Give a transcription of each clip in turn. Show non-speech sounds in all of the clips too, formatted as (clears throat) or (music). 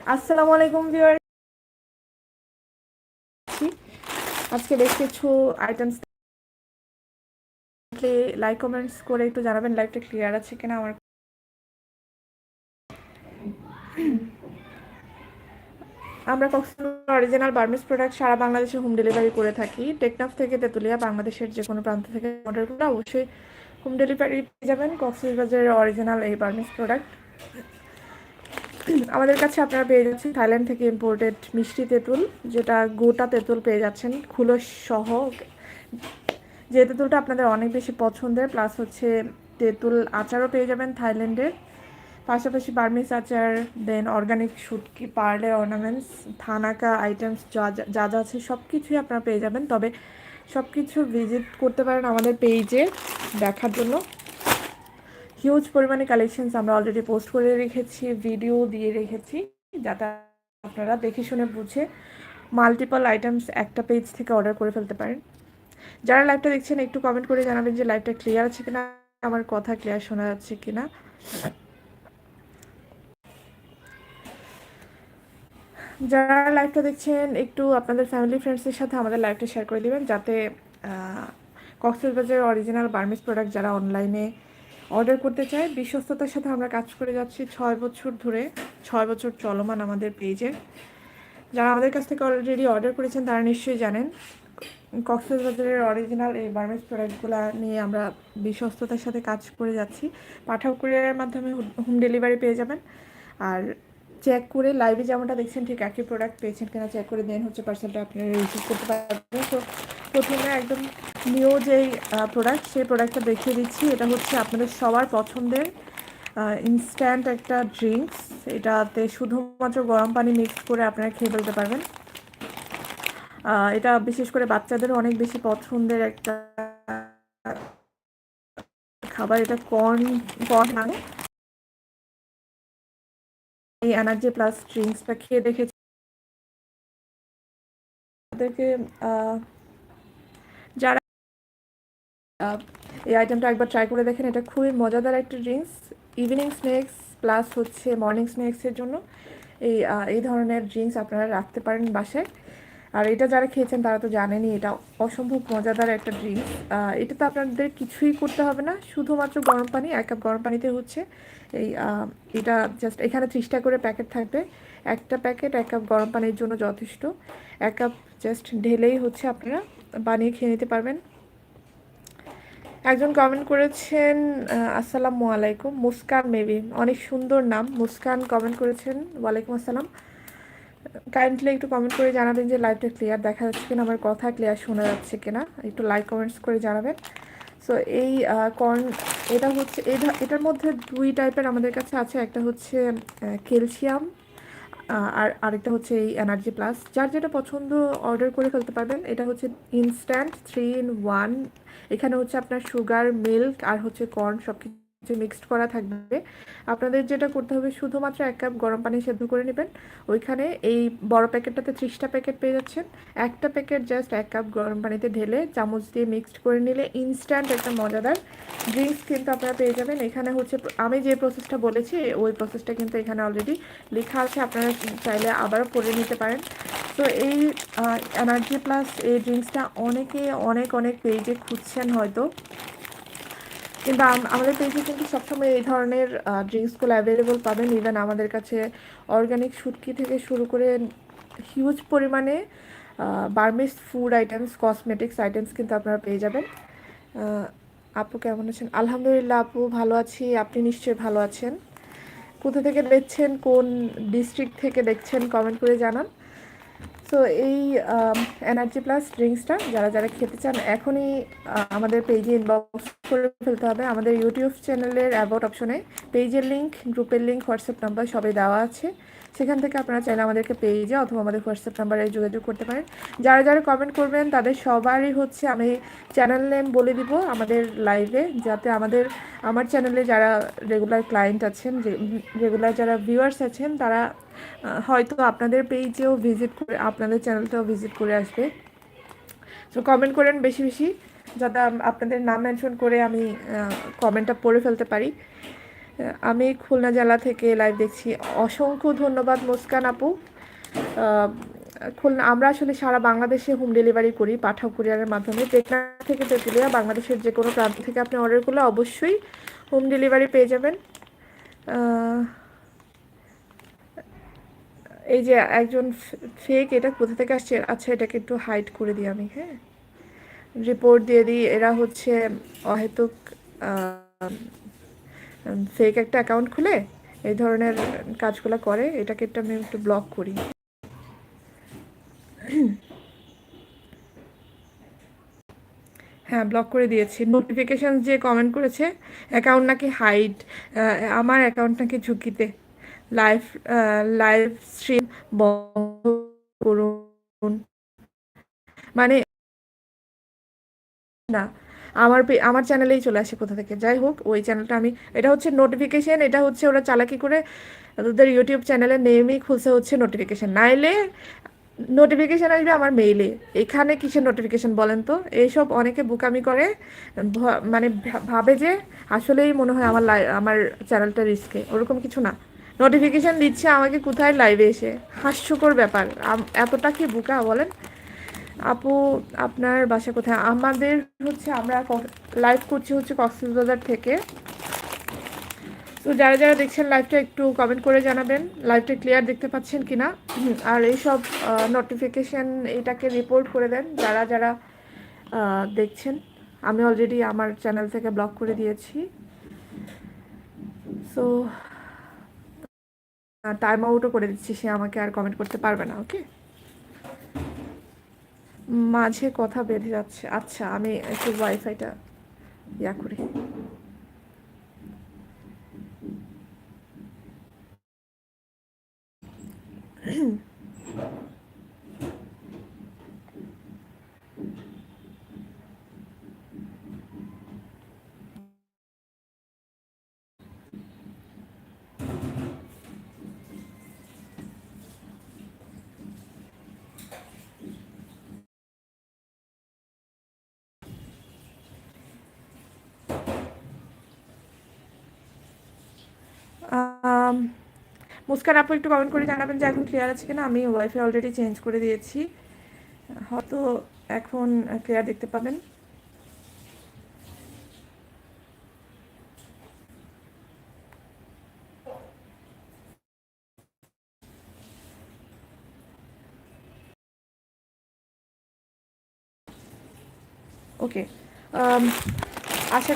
আসসালামু আলাইকুম ভিউয়ার আজকে বেশ কিছু আইটেমস লাইক কমেন্টস করে একটু জানাবেন লাইভটা ক্লিয়ার আছে কিনা আমার। আমরা কক্সবাজার অরিজিনাল বার্মিস প্রোডাক্ট সারা বাংলাদেশে হোম ডেলিভারি করে থাকি। টেকনাফ থেকে তেঁতুলিয়া বাংলাদেশের যে কোনো প্রান্ত থেকে অর্ডার করলে অবশ্যই হোম ডেলিভারি পেয়ে যাবেন। কক্সবাজারের অরিজিনাল এই বার্মিস প্রোডাক্ট (clears throat) আমাদের কাছে আপনারা পেয়ে যাচ্ছেন থাইল্যান্ড থেকে ইম্পোর্টেড মিষ্টি তেঁতুল, যেটা গোটা তেঁতুল পেয়ে যাচ্ছেন, খুলস সহ। যে তেঁতুলটা আপনাদের অনেক বেশি পছন্দের প্লাস হচ্ছে তেঁতুল আচারও পেয়ে যাবেন থাইল্যান্ডের পাশাপাশি বার্মিস আচার দেন অর্গানিক শুটকি পার্লে অর্নামেন্টস থানাকা আইটেমস যা যা যা আছে সব কিছুই আপনারা পেয়ে যাবেন। তবে সব কিছু ভিজিট করতে পারেন আমাদের পেজে দেখার জন্য। হিউজ পরিমাণে কালেকশনস আমরা অলরেডি পোস্ট করে রেখেছি ভিডিও দিয়ে রেখেছি, যাতে আপনারা দেখে শুনে বুঝে মাল্টিপল আইটেমস একটা পেজ থেকে অর্ডার করে ফেলতে পারেন। যারা লাইভটা দেখছেন, একটু কমেন্ট করে জানাবেন যে লাইভটা ক্লিয়ার আছে কিনা, আমার কথা ক্লিয়ার শোনা যাচ্ছে কিনা। যারা লাইভটা দেখছেন, একটু আপনাদের ফ্যামিলি ফ্রেন্ডসের সাথে আমাদের লাইভটা শেয়ার করে দেবেন, যাতে কক্সবাজারের অরিজিনাল বার্মিস প্রোডাক্ট যারা অনলাইনে অর্ডার করতে চাই। বিশ্বস্ততার সাথে আমরা কাজ করে যাচ্ছি ছয় বছর ধরে। ছয় বছর চলমান আমাদের পেজে। যারা আমাদের কাছ থেকে অলরেডি অর্ডার করেছেন, তারা নিশ্চয়ই জানেন। কক্সবাজারের অরিজিনাল এই বার্মিস প্রোডাক্টগুলো নিয়ে আমরা বিশ্বস্ততার সাথে কাজ করে যাচ্ছি। পাঠাও কুরিয়ারের মাধ্যমে হোম ডেলিভারি পেয়ে যাবেন। আর চেক করে লাইভে যেমনটা দেখছেন, ঠিক একই প্রোডাক্ট পেয়েছেন কিনা চেক করে দেন হচ্ছে পার্সেলটা আপনারা রিসিভ করতে পারবেন। তো প্রথমে একদম নিউ যেই প্রোডাক্ট সেই প্রোডাক্টটা দেখিয়ে দিচ্ছি। এটা হচ্ছে আপনাদের সবার পছন্দের ইনস্ট্যান্ট একটা ড্রিঙ্কস এটাতে শুধুমাত্র গরম পানি মিক্স করে আপনারা খেয়ে ফেলতে পারবেন। এটা বিশেষ করে বাচ্চাদের অনেক বেশি পছন্দের একটা খাবার। এটা কর্ন কর্ন মানে এই এনার্জি প্লাস ড্রিঙ্কসটা খেয়ে দেখেছি। তাদেরকে যারা এই আইটেমটা একবার ট্রাই করে দেখেন, এটা খুবই মজাদার একটা ড্রিঙ্কস ইভিনিং স্ন্যাক্স প্লাস হচ্ছে মর্নিং স্ন্যাক্সের জন্য। এই এই ধরনের ড্রিঙ্কস আপনারা রাখতে পারেন বাসায়। আর এটা যারা খেয়েছেন তারা তো জানেনই, এটা অসম্ভব মজাদার একটা ড্রিঙ্কস এটা তো আপনাদের কিছুই করতে হবে না, শুধুমাত্র গরম পানি, এক কাপ গরম পানিতে হচ্ছে এই এটা জাস্ট এখানে ত্রিশটা করে প্যাকেট থাকবে। একটা প্যাকেট এক কাপ গরম পানির জন্য যথেষ্ট। এক কাপ জাস্ট ঢেলেই হচ্ছে আপনারা বানিয়ে খেয়ে নিতে পারবেন। একজন কমেন্ট করেছেন আসসালামু আলাইকুম, মুস্কান মেবি অনেক সুন্দর নাম। মুস্কান কমেন্ট করেছেন, ওয়ালাইকুম আসসালাম। কাইন্ডলি একটু কমেন্ট করে জানাবেন যে লাইভটা ক্লিয়ার দেখা যাচ্ছে কিনা, আমার কথা ক্লিয়ার শোনা যাচ্ছে কিনা। একটু লাইক কমেন্টস করে জানাবেন। সো এই কর্ন এটা হচ্ছে, এটা- এটার মধ্যে দুই টাইপের আমাদের কাছে আছে। একটা হচ্ছে ক্যালসিয়াম আর আরেকটা হচ্ছে এই এনার্জি প্লাস যার যেটা পছন্দ অর্ডার করে ফেলতে পারবেন, এটা হচ্ছে ইনস্ট্যান্ট থ্রি ইন ওয়ান এখানে হচ্ছে আপনার সুগার মিল্ক আর হচ্ছে কর্ন সব কিছু মিক্সড করা থাকবে। আপনাদের যেটা করতে হবে, শুধুমাত্র এক কাপ গরম পানি সেদ্ধ করে নেবেন। ওইখানে এই বড় প্যাকেটটাতে ত্রিশটা প্যাকেট পেয়ে যাচ্ছেন। একটা প্যাকেট জাস্ট এক কাপ গরম পানিতে ঢেলে চামচ দিয়ে মিক্সড করে নিলে ইনস্ট্যান্ট একটা মজাদার ড্রিঙ্কস কিন্তু আপনারা পেয়ে যাবেন। এখানে হচ্ছে, আমি যে প্রসেসটা বলেছি, ওই প্রসেসটা কিন্তু এখানে অলরেডি লেখা আছে। আপনারা চাইলে আবারও পড়ে নিতে পারেন। তো এই এনার্জি প্লাস এই ড্রিঙ্কসটা অনেকে অনেক অনেক পেজে খুঁজছেন হয়তো। কিন্তু আমাদের পেজে কিন্তু সবসময় এই ধরনের ড্রিঙ্কসগুলো অ্যাভেলেবল পাবেন। ইভেন আমাদের কাছে অর্গানিক শুটকি থেকে শুরু করে হিউজ পরিমাণে Burmese food items cosmetics items কিন্তু আপনারা পেয়ে যাবেন। আপু কেমন আছেন? আলহামদুলিল্লাহ আপু ভালো আছি। আপনি নিশ্চয়ই ভালো আছেন। কোথা থেকে দেখছেন? কোন ডিস্ট্রিক্ট থেকে দেখছেন? কমেন্ট করে জানান। সো এই এনার্জি প্লাস ড্রিঙ্কসটা যারা যারা খেতে চান, এখনই আমাদের পেজে ইনবক্স করে ফেলতে হবে। আমাদের ইউটিউব চ্যানেলের অ্যাবাউট অপশনে পেজের লিঙ্ক গ্রুপের লিঙ্ক হোয়াটসঅ্যাপ নাম্বার সবই দেওয়া আছে। সেখান থেকে আপনারা চাইলে আমাদেরকে পেজে অথবা আমাদের হোয়াটসঅ্যাপ নাম্বারে যোগাযোগ করতে পারেন। যারা যারা কমেন্ট করবেন, তাদের সবারই হচ্ছে আমি চ্যানেল নেম বলে দিব আমাদের লাইভে যাতে আমাদের, আমার চ্যানেলে যারা রেগুলার ক্লায়েন্ট আছেন রেগুলার যারা ভিউয়ার্স আছেন, তারা হয়তো আপনাদের পেজেও ভিজিট করে, আপনাদের চ্যানেলটাও ভিজিট করে আসবে। তো কমেন্ট করেন বেশি বেশি, যাতে আপনাদের নাম মেনশন করে আমি কমেন্টটা পড়ে ফেলতে পারি। আমি খুলনা জেলা থেকে লাইভ দেখছি। অসংখ্য ধন্যবাদ মুস্কান আপু। খুলনা আমরা আসলে সারা বাংলাদেশে হোম ডেলিভারি করি, পাঠাও কুরিয়ারের মাধ্যমে। টেকনা থেকে তেঁতুলিয়া, বাংলাদেশের যে কোনো প্রান্ত থেকে আপনি অর্ডার করলে অবশ্যই হোম ডেলিভারি পেয়ে যাবেন। এই যে একজন ফেক এটা কোথা থেকে আসছে? আচ্ছা এটাকে একটু হাইড করে দিই আমি হ্যাঁ? রিপোর্ট দিয়ে দিই। এরা হচ্ছে অহেতুক ফেক একটা অ্যাকাউন্ট খুলে এই ধরনের কাজগুলো করে, এটাকে একটু আমি একটু ব্লক করি। হ্যাঁ ব্লক করে দিয়েছি। নোটিফিকেশন যে কমেন্ট করেছে অ্যাকাউন্ট নাকি হাইড আমার অ্যাকাউন্ট নাকি ঝুঁকিতে। লাইভ লাইভ স্ট্রিম বন্ধ করুন। মানে না আমার আমার চ্যানেলেই চলে আসে কোথা থেকে? যাই হোক, ওই চ্যানেলটা আমি, এটা হচ্ছে নোটিফিকেশন এটা হচ্ছে ওরা চালাকি করে ওদের ইউটিউব চ্যানেলের নেমই খুলছে হচ্ছে নোটিফিকেশন নাইলে নোটিফিকেশন আসবে আমার মেইলে এখানে কিসের নোটিফিকেশন বলেন তো? এইসব অনেকে বুকামি করে মানে ভাবে যে আসলেই মনে হয় আমার আমার চ্যানেলটা রিস্কে ওরকম কিছু না। নোটিফিকেশন দিচ্ছে আমাকে কোথায় লাইভে এসে? হাস্যকর ব্যাপার। এতটা কি বুকা বলেন? আপু, আপনার বাসা কোথায়? আমাদের হচ্ছে, আমরা লাইভ করছি হচ্ছে কক্সবাজার থেকে। তো যারা যারা দেখছেন লাইভটা একটু কমেন্ট করে জানাবেন। লাইভটা ক্লিয়ার দেখতে পাচ্ছেন কিনা? আর এইসব নোটিফিকেশন এটাকে রিপোর্ট করে দেন যারা যারা দেখছেন। আমি অলরেডি আমার চ্যানেল থেকে ব্লক করে দিয়েছি। সো টাইম আউটও করে দিচ্ছি, সে আমাকে আর কমেন্ট করতে পারবে না ওকে মাঝে কথা বেঁধে যাচ্ছে। আচ্ছা আমি একটু ওয়াইফাইটা ইয়া করি। আম, মুস্কান আপু একটু কমেন্ট করে জানাবেন যে এখন ক্লিয়ার আছে কিনা? আমি ওয়াইফাই অলরেডি চেঞ্জ করে দিয়েছি। হয়তো এখন ক্লিয়ার দেখতে পাবেন। ওকে আশা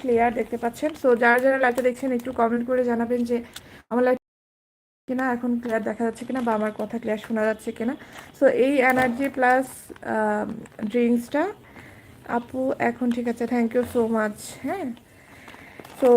ক্লিয়ার দেখতে পাচ্ছেন। সো যারা যারা লাইভটা দেখছেন, একটু কমেন্ট করে জানাবেন যে, আমার লাইভ কিনা এখন ক্লিয়ার দেখা যাচ্ছে কিনা বা আমার কথা ক্লিয়ার শোনা যাচ্ছে কিনা। সো এই এনার্জি প্লাস ড্রিঙ্কসটা আপু, এখন ঠিক আছে। থ্যাংক ইউ সো মাচ হ্যাঁ? সো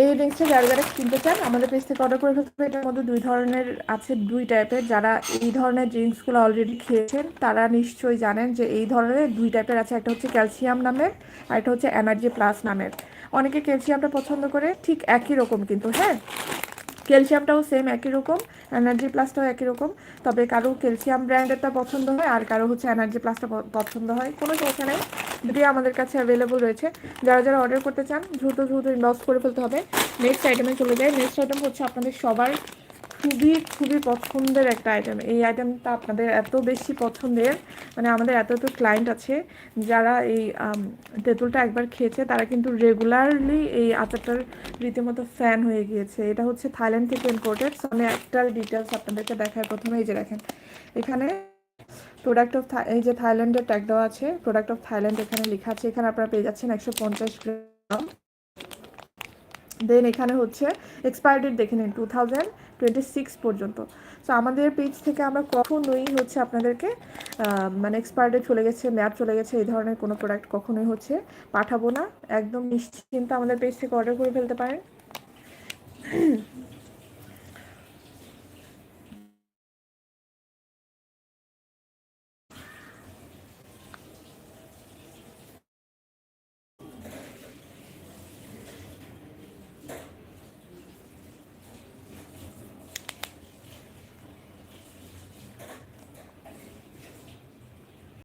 এই ড্রিঙ্কসটা যারা যারা কিনতে চান, আমাদের পেজ থেকে অর্ডার করে ফেলতে এটার মধ্যে দুই ধরনের আছে, দুই টাইপের যারা এই ধরনের ড্রিঙ্কসগুলো অলরেডি খেয়েছেন, তারা নিশ্চয়ই জানেন যে এই ধরনের দুই টাইপের আছে। একটা হচ্ছে ক্যালসিয়াম নামের, আর একটা হচ্ছে এনার্জি প্লাস নামের। অনেকে ক্যালসিয়ামটা পছন্দ করে, ঠিক একই রকম কিন্তু হ্যাঁ? ক্যালসিয়ামটাও সেম একই রকম এনার্জি প্লাসটাও একই রকম। তবে কারও ক্যালসিয়াম ব্র্যান্ডেরটা পছন্দ হয়, আর কারও হচ্ছে এনার্জি প্লাসটা পছন্দ হয়। কোনো সমস্যা নেই। দুটি আমাদের কাছে অ্যাভেলেবল রয়েছে। যারা যারা অর্ডার করতে চান, দ্রুত দ্রুত ইনবক্স করে ফেলতে হবে। নেক্সট আইটেমে চলে যায় নেক্সট আইটেম হচ্ছে আপনাদের সবার খুবই খুবই পছন্দের একটা আইটেম এই আইটেমটা আপনাদের এত বেশি পছন্দের মানে আমাদের এত এত ক্লায়েন্ট আছে, যারা এই তেঁতুলটা একবার খেয়েছে, তারা কিন্তু রেগুলারলি এই আচারটার রীতিমতো ফ্যান হয়ে গিয়েছে। এটা হচ্ছে থাইল্যান্ড থেকে ইম্পোর্টেড আমি একটার ডিটেলস আপনাদেরকে দেখায় প্রথমে এই যে দেখেন, এখানে প্রোডাক্ট অফ এই যে থাইল্যান্ডের ট্যাগ দেওয়া আছে প্রোডাক্ট অফ থাইল্যান্ড এখানে লেখা আছে, এখানে আপনারা পেয়ে যাচ্ছেন একশো পঞ্চাশ গ্রাম। দেন এখানে হচ্ছে এক্সপায়ার ডেট দেখে নিন টু থাউজেন্ড টোয়েন্টি সিক্স পর্যন্ত। সো আমাদের পেজ থেকে আমরা কখনোই হচ্ছে আপনাদেরকে মানে এক্সপায়ার ডেট চলে গেছে, মেয়াদ চলে গেছে, এই ধরনের কোনো প্রোডাক্ট কখনোই হচ্ছে পাঠাবো না। একদম নিশ্চিন্ত আমাদের পেজ থেকে অর্ডার করে ফেলতে পারেন।